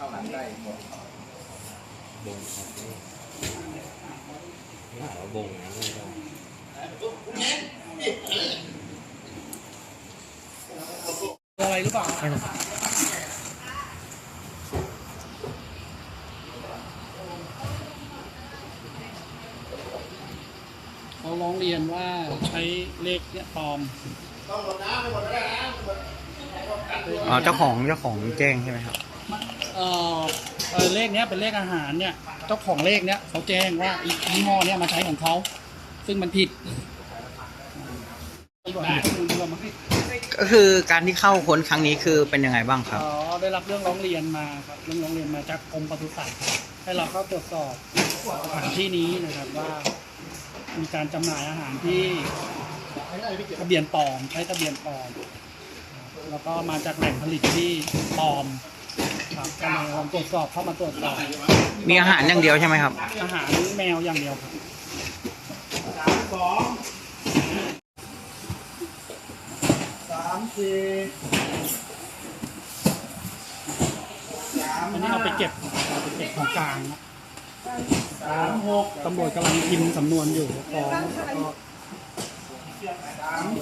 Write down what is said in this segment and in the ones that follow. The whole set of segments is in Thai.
เข้าหลังได้หมดบงครับไม่หาว่าบงนะไม่ได้อะไรหรือเปล่าเขาร้องเรียนว่าใช้เลขเนี่ยปลอมอ๋อเจ้าของเจ้าของแจ้งใช่ไหมครับ เอ่อเอ่อเลขเนี้ยเป็นเลขอาหารเนี่ยเจ้าของเลขเนี้ยเขาแจ้งว่าอียี่ห้อเนี้ยมาใช้ของเขาซึ่งมันผิดได้คุณรวมมาให้ก็คือการที่เข้าค้นครั้งนี้คือเป็นยังไงบ้างครับ อ๋อได้รับเรื่องร้องเรียนมาครับเรื่องร้องเรียนมาจากกรมปศุสัตว์ครับให้เราเข้าตรวจสอบสถานที่นี้นะครับว่า มีการจำหน่ายอาหารที่ทะเบียนปลอมใช้ทะเบียนปลอม แล้วก็มาจากแหล่งผลิตที่ปลอม ครับก็เลยลองตรวจสอบเข้ามาตรวจสอบมีอาหารอย่างเดียวใช่ไหมครับ อาหารแมวอย่างเดียวครับสามสี่อันนี้เอาไปเก็บเอาไปเก็บของกลางนะสามหกตำรวจกำลังพิมพ์สำนวนอยู่ฟ้องแล้วก็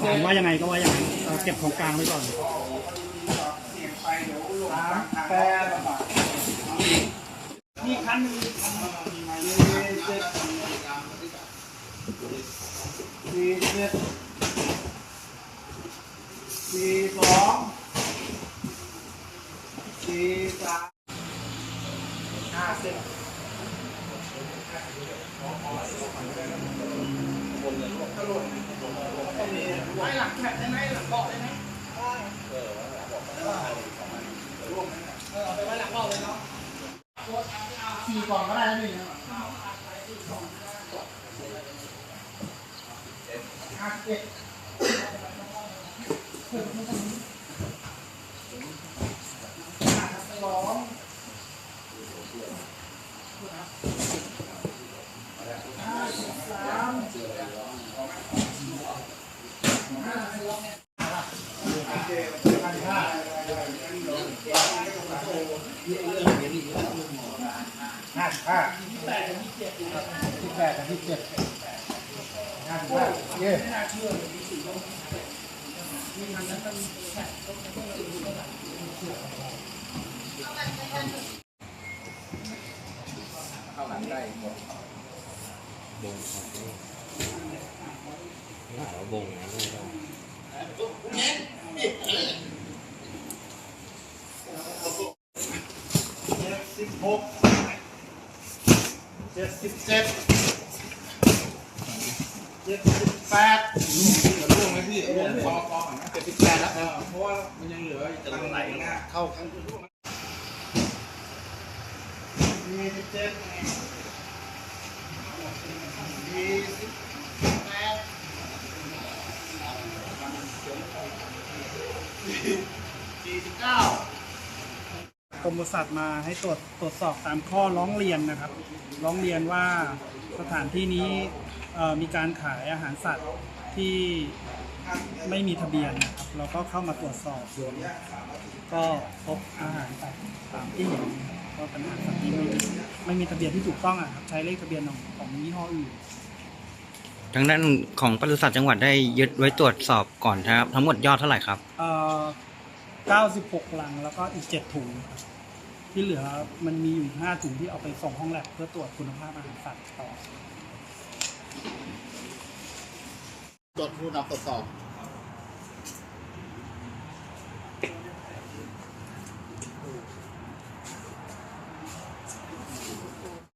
ศาลว่ายังไงก็ว่าอย่างนั้นเราเก็บของกลางไว้ก่อนสามแปดมีคันหนึ่งสี่เจ็ด สี่เจ็ดสี่สองสี่สามห้าสิบไว้หลังแท็กได้ไหมหลังเบาะได้ไหมเออเอาไปไว้หลังเบาะเลยเนาะสี่กล่องก็ได้นะนี่ห้าสิบเอ็ด ห้าสิบสองห้าสิบสามห้าสิบห้าสิบแปดกับยี่สิบเจ็ด สิบแปดกับยี่สิบเจ็ดห้าสิบห้า เย้เข้าหลังได้หมดบงครับไม่หาว่าบงเจ็ดสิบหกเจ็ดเจ็ดเจ็ดสิบแปดร่วงไหมพี่ร่วงพอพอก่อนนะเจ็ดสิบแปดแล้วเพราะว่ามันยังเหลือจะลังไหลเข้าข้างยี่สิบเจ็ดยี่สิบแปดสี่สิบเก้ากรมบริษัทมาให้ตรวจตรวจสอบตามข้อร้องเรียนนะครับ ร้องเรียนว่าสถานที่นี้ มีการขายอาหารสัตว์ที่ไม่มีทะเบียนนะครับเราก็เข้ามาตรวจสอบก็พบอาหารสัตว์ตามที่เห็นก็เป็นอาหารสัตว์ที่ไม่มีไม่มีทะเบียนที่ถูกต้องอะครับใช้เลขทะเบียนของของยี่ห้ออื่นทางด้านของปศุสัตว์จังหวัดได้ยึดไว้ตรวจสอบก่อนครับ ทั้งหมดยอดเท่าไหร่ครับเอ่อ96ลังแล้วก็อีก 7 ถุงครับที่เหลือมันมีอยู่5ถุงที่เอาไปส่งห้องแลบเพื่อตรวจคุณภาพอาหารสัตว์ต่อ ตรวจผู้นำตรวจสอบ